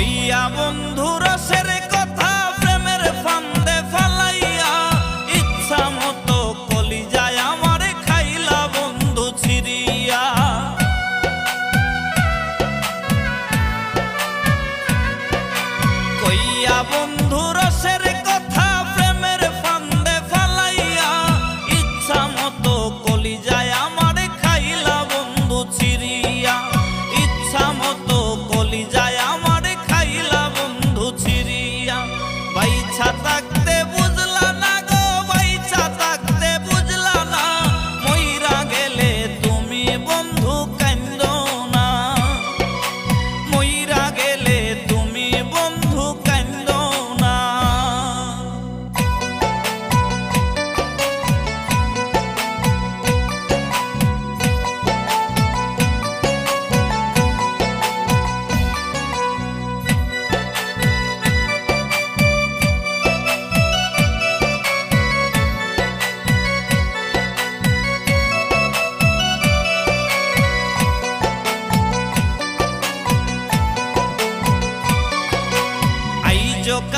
হইয়া বন্ধুর সেরে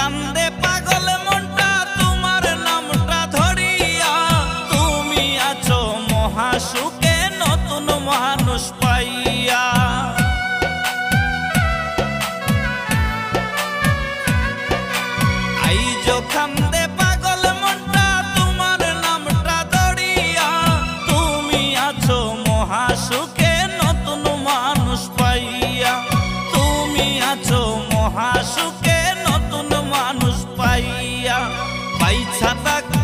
কান্দে পাগল মনটা তোমার নামটা ধরিয়া। তুমি আছো মহাসুখে নতুন মানুষ পাইয়া। কান্দে আইছা থাক